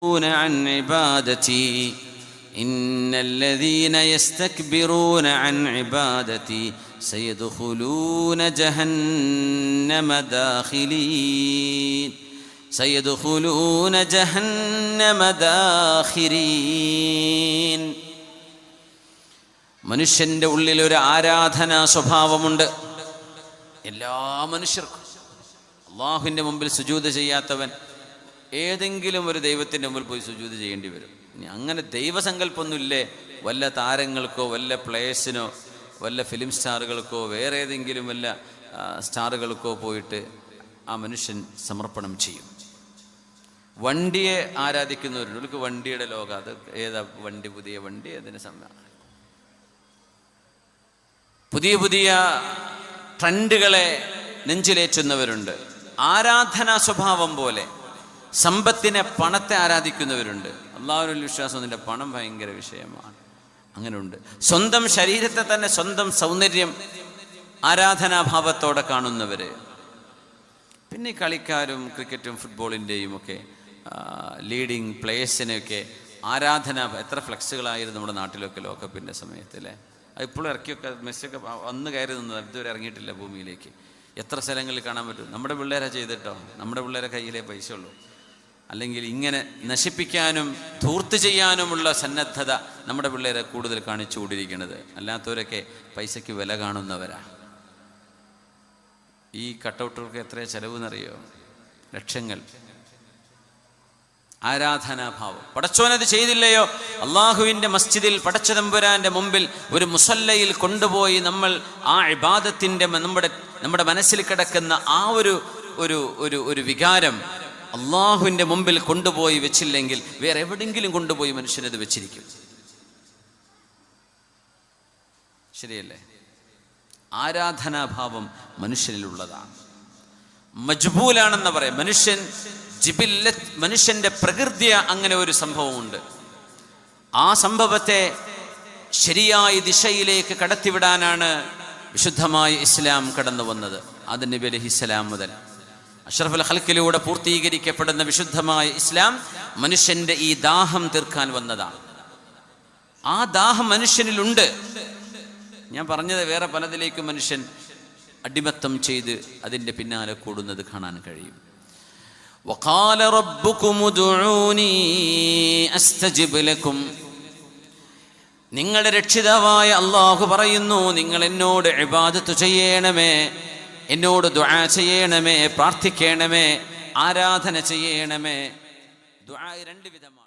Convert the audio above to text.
يستكبرون عن عبادتي إن الذين يستكبرون عن عبادتي سيدخلون جهنم داخلين سيدخلون جهنم داخرين മനുഷ്യന്റെ ഉള്ളിൽ ഒരു ആരാധനാ സ്വഭാവമുണ്ട് എല്ലാ മനുഷ്യർക്കും അള്ളാഹുവിൻ്റെ മുമ്പിൽ സുജൂത് ചെയ്യാത്തവൻ ഏതെങ്കിലും ഒരു ദൈവത്തിന്റെ മുമ്പിൽ പോയി സുജൂതി ചെയ്യേണ്ടി വരും. ഇനി അങ്ങനെ ദൈവസങ്കല്പമൊന്നുമില്ലേ? വല്ല താരങ്ങൾക്കോ വല്ല പ്ലേസിനോ വല്ല ഫിലിം സ്റ്റാറുകൾക്കോ വേറെ ഏതെങ്കിലും വല്ല സ്റ്റാറുകൾക്കോ പോയിട്ട് ആ മനുഷ്യൻ സമർപ്പണം ചെയ്യും. വണ്ടിയെ ആരാധിക്കുന്നവരുണ്ട്. അവർക്ക് വണ്ടിയുടെ ലോകം അത് ഏതാ വണ്ടി പുതിയ വണ്ടി അതിന് സമയം പുതിയ പുതിയ ട്രെൻഡുകളെ നെഞ്ചിലേറ്റുന്നവരുണ്ട്. ആരാധനാ സ്വഭാവം പോലെ. സമ്പത്തിനെ പണത്തെ ആരാധിക്കുന്നവരുണ്ട്. അള്ളാഹുവിൽ വിശ്വാസം നിന്റെ പണം ഭയങ്കര വിഷയമാണ്. അങ്ങനെയുണ്ട് സ്വന്തം ശരീരത്തെ തന്നെ സ്വന്തം സൗന്ദര്യം ആരാധനാഭാവത്തോടെ കാണുന്നവര്. പിന്നെ കളിക്കാരും ക്രിക്കറ്റും ഫുട്ബോളിന്റെയും ഒക്കെ ലീഡിങ് പ്ലേയേഴ്സിനെയൊക്കെ ആരാധന എത്ര ഫ്ലെക്സുകളായിരുന്നു നമ്മുടെ നാട്ടിലൊക്കെ ലോകകപ്പിന്റെ സമയത്തിലെ അത് ഇപ്പോഴും ഇറക്കിയൊക്കെ മെസ്സിയൊക്കെ വന്ന് കയറി നിന്നത് ഇതുവരെ ഇറങ്ങിയിട്ടില്ല ഭൂമിയിലേക്ക്. എത്ര സ്ഥലങ്ങളിൽ കാണാൻ പറ്റും? നമ്മുടെ പിള്ളേരെ ചെയ്തിട്ടോ? നമ്മുടെ പിള്ളേരെ കയ്യിലേ പൈസ ഉള്ളൂ അല്ലെങ്കിൽ ഇങ്ങനെ നശിപ്പിക്കാനും ധൂർത്ത് ചെയ്യാനുമുള്ള സന്നദ്ധത നമ്മുടെ പിള്ളേരെ കൂടുതൽ കാണിച്ചു കാണിച്ചുകൊണ്ടിരിക്കുന്നത് അല്ലാത്തവരൊക്കെ പൈസയ്ക്ക് വില കാണുന്നവരാ. ഈ കട്ടൗട്ടുകൾക്ക് എത്ര ചെലവെന്നറിയോ? ലക്ഷങ്ങൾ. ആരാധനാഭാവം. പടച്ചോനത് ചെയ്തില്ലയോ? അള്ളാഹുവിന്റെ മസ്ജിദിൽ പടച്ചതമ്പുരാന്റെ മുമ്പിൽ ഒരു മുസല്ലയിൽ കൊണ്ടുപോയി നമ്മൾ ആ ഇബാദത്തിന്റെ നമ്മുടെ നമ്മുടെ മനസ്സിൽ കിടക്കുന്ന ആ ഒരു ഒരു ഒരു വികാരം അള്ളാഹുവിന്റെ മുമ്പിൽ കൊണ്ടുപോയി വെച്ചില്ലെങ്കിൽ വേറെ എവിടെങ്കിലും കൊണ്ടുപോയി മനുഷ്യനത് വെച്ചിരിക്കും. ശരിയല്ലേ? ആരാധനാഭാവം മനുഷ്യനിലുള്ളതാണ്. മജ്ബൂലാണെന്ന് പറയാം. മനുഷ്യൻ ജിബില്ല മനുഷ്യന്റെ പ്രകൃതിയ അങ്ങനെ ഒരു സംഭവമുണ്ട്. ആ സംഭവത്തെ ശരിയായ ദിശയിലേക്ക് കടത്തിവിടാനാണ് വിശുദ്ധമായ ഇസ്ലാം കടന്നു വന്നത് അത് നബി അലഹിസ്സലാം മുതൽ. അഷ്റഫുൽ ഹൽക്കിലൂടെ പൂർത്തീകരിക്കപ്പെടുന്ന വിശുദ്ധമായ ഇസ്ലാം മനുഷ്യന്റെ ഈ ദാഹം തീർക്കാൻ വന്നതാണ് ആ ദാഹം മനുഷ്യനിലുണ്ട് ഞാൻ പറഞ്ഞത് വേറെ പലതിലേക്കും മനുഷ്യൻ അടിമത്തം ചെയ്ത് അതിൻ്റെ പിന്നാലെ കൂടുന്നത് കാണാൻ കഴിയും وقال ربكم ادعوني استجب لكم നിങ്ങളുടെ രക്ഷിതാവായ അള്ളാഹു പറയുന്നു നിങ്ങൾ എന്നോട് ഇബാദത്ത് ചെയ്യണമേ എന്നോട് ദുആ ചെയ്യണമേ പ്രാർത്ഥിക്കണമേ ആരാധന ചെയ്യണമേ. ദുആ രണ്ട് വിധമാണ്.